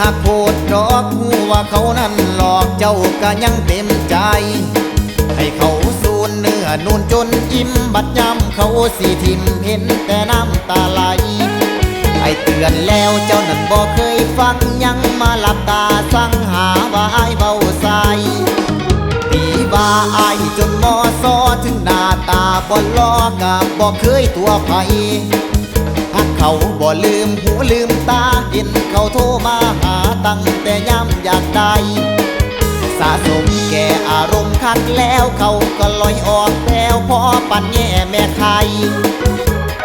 หักโพดดอกหูว่าเขานั้นหลอกเจ้าก็ยังเต็มใจ ให้เขาสูนเนื้อนูนจนอิ่มบัดยำเขาสีทิมเห็นแต่น้ำตาไหล ไอเตือนแล้วเจ้านั้นบอกเคยฟังยังมาหลับตาสั่งหาว่าไอเบาใสตีว่าไอจนมอซอถึงหน้าตาบ่ลอกับบอกเคยตัวไผ เขาบ่ลืมหูลืมตาเห็นเขาโทรมาหาตั้งแต่ย้ำอยากได้สะสมแก่อารมณ์คักแล้วเขาก็ลอยออกแล้วพอปั่นแย่แม่ไข่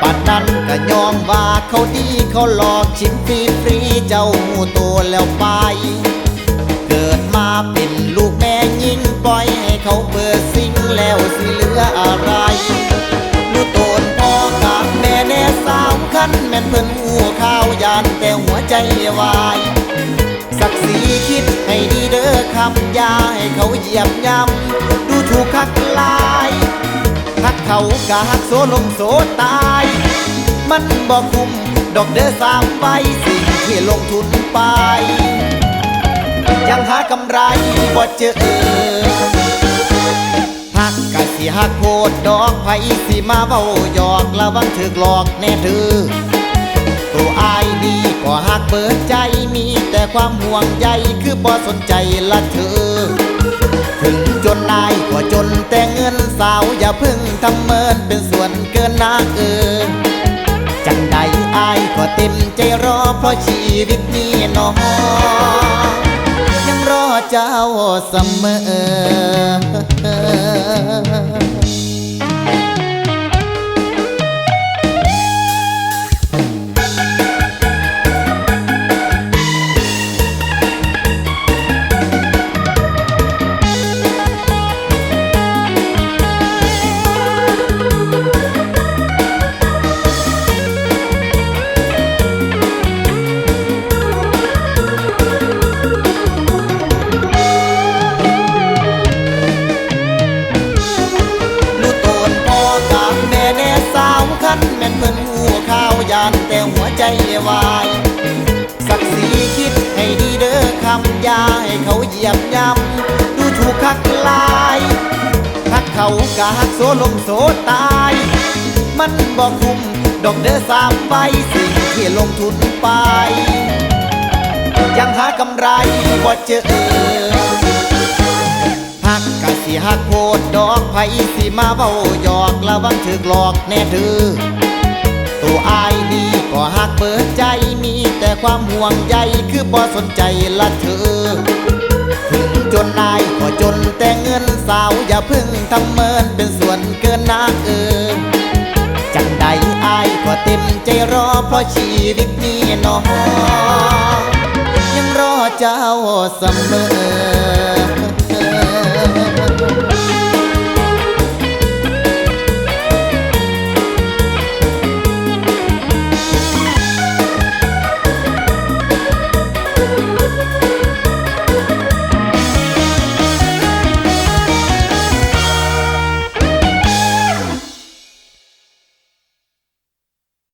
ปันนั้นก็ยอมว่าเขาดีเขาหลอกชิมฟรีฟรีเจ้าหูโตแล้วไป เกิดมาเป็นลูกแม่ยิ่งปล่อยให้เขาเปิดสิ่งแล้วสิเหลืออะไรานแต่หัวใจวาย ศักดิ์ศรีคิดให้ดีเด้อคำยาให้เขาเหยียบย่ำดูถูกคักลายหักเขากะหักโซลงโซตาย มันบอกคุ้มดอกเด้อสามใบสิ่งที่ลงทุนไป ยังหากำไรบ่เจอหักกะสิหักโพดดอกไผสิมาเบ้าหยอกระวังถึกหลอกแน่เถือ ก็หักเปิดใจมีแต่ความห่วงใยคือบ่สนใจละเธอ ถึงจนนายก็จนแต่เงินสาวอย่าเพึ่งทำเมินเป็นส่วนเกินนาเออจังใดอายก็เต็มใจรอเพราะชีวิตนี้หนองยังรอเจ้าเสมอ นแม่นเพิ่นหูข้าวยานแต่หัวใจวายศักดิ์ศรีคิดให้ดีเด้อคำยาให้เขาเหยียบย่ำดูถูกคักลายหักเขากะหักโซลมโซตาย มันบอกคุ้มดอกเด้อสามใบสิ่งที่ลงทุนไป ยังหากำไรบ่เจอหักกะสิหักโพดดอกไผสิมาเบ้าหยอกระวังถึกหลอกแน่เถือ ก็หักเปิดใจมีแต่ความห่วงใยคือบ่สนใจละเธอ ถึงจนนายก็จนแต่เงินสาวอย่าเพึ่งทำเมินเป็นส่วนเกินนาเออจังใดอายก็เต็มใจรอเพราะชีวิตนี้นอยังรอเจ้าเสมอ